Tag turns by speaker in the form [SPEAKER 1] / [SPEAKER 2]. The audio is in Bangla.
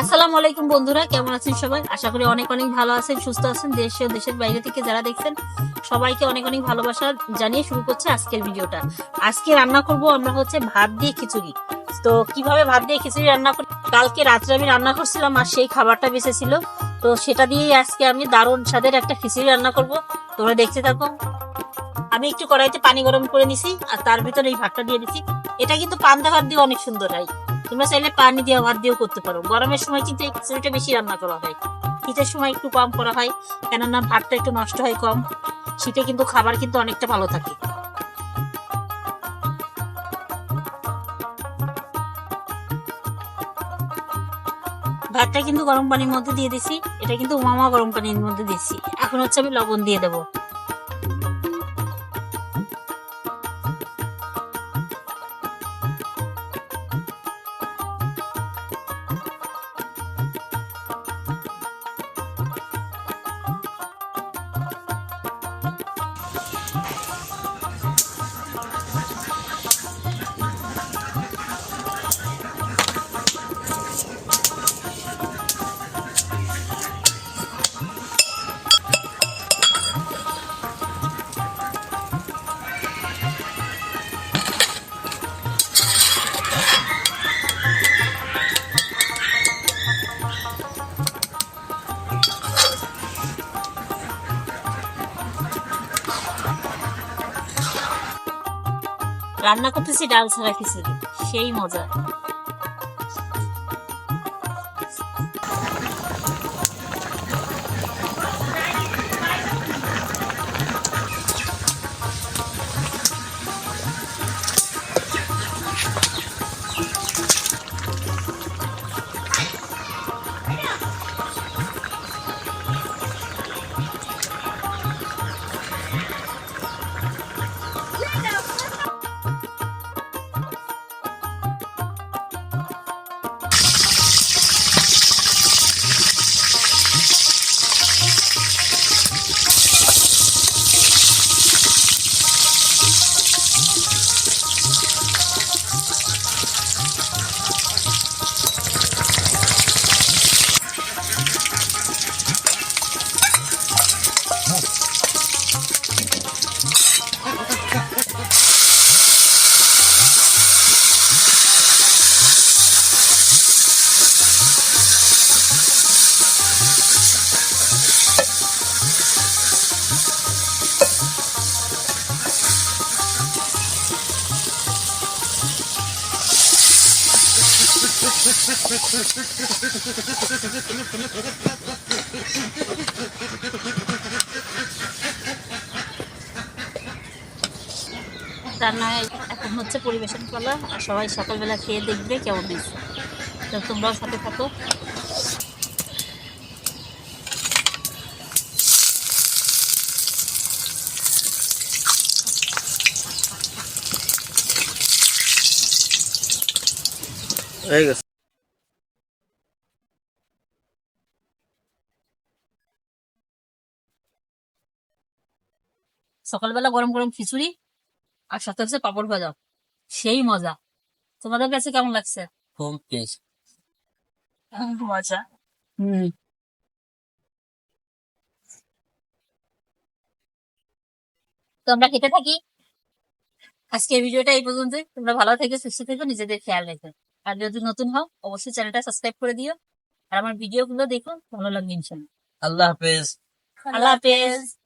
[SPEAKER 1] আসসালামু আলাইকুম বন্ধুরা, কেমন আছেন সবাই? আশা করি অনেক অনেক ভালো আছেন, সুস্থ আছেন, দেশে ও দেশের বাইরে থেকে যারা দেখছেন, সবাইকে অনেক অনেক ভালোবাসা জানিয়ে শুরু করছে আজকের ভিডিওটা। আজকে রান্না করব আমরা হচ্ছে ভাত দিয়ে খিচুড়ি। তো কীভাবে ভাত দিয়ে খিচুড়ি রান্না করি? কালকে রাত্রে আমি রান্না করছিলাম আর সেই খাবারটা বেঁচেছিল। তো সেটা দিয়েই আজকে আমি দারুণ স্বাদের একটা খিচুড়ি রান্না করব। তোমরা দেখতে থাকো। আমি একটু কড়াইতে পানি গরম করে নিছি আর তার ভিতরে এই ভাতটা দিয়ে দিছি। এটা কিন্তু পান্তা ভাত দিয়ে অনেক সুন্দর হয়। তোমরা চাইলে পানি দিয়ে ভাত দিয়েও করতে পারো। গরমের সময় কিন্তু এই খিচুড়িটা বেশি রান্না করা হয়। শীতের সময় একটু কম করা হয়, কেননা ভাতটা একটু নষ্ট হয় কম। শীতে কিন্তু খাবার কিন্তু অনেকটা ভালো থাকে। ভাতটা কিন্তু গরম পানির মধ্যে দিয়ে দিছি এটা কিন্তু মামা গরম পানির মধ্যে দিছি এখন হচ্ছে আমি লবণ দিয়ে দেবো। রান্না করতেছি ডাল ছাড়া খিচুড়ি। সেই মজা। রান্না এখন হচ্ছে পরিবেশন করা আর সবাই সকালবেলা খেয়ে দেখবে কেমন হয়েছে। তো তোমরাও সাথে থাকো।
[SPEAKER 2] হয়ে
[SPEAKER 1] সকালবেলা গরম গরম খিচুড়ি আর সাথে হচ্ছে পাপড় ভাজা। সেই মজা। তোমাদের কাছে কেমন লাগছে?
[SPEAKER 2] খুব টেস্ট
[SPEAKER 1] মজা। হুম। তো আমরা খেতে থাকি। আজকের ভিডিওটা এই পর্যন্ত তোমরা ভালো থেকে সুস্থ থেকো নিজেদের খেয়াল রেখো। আর যদি নতুন হও অবশ্যই চ্যানেলটা সাবস্ক্রাইব করে দিও। আর আমার ভিডিও গুলো দেখো ভালো লাগবে ইনশাল্লাহ
[SPEAKER 2] আল্লাহ হাফেজ।
[SPEAKER 1] আল্লাহ হাফেজ।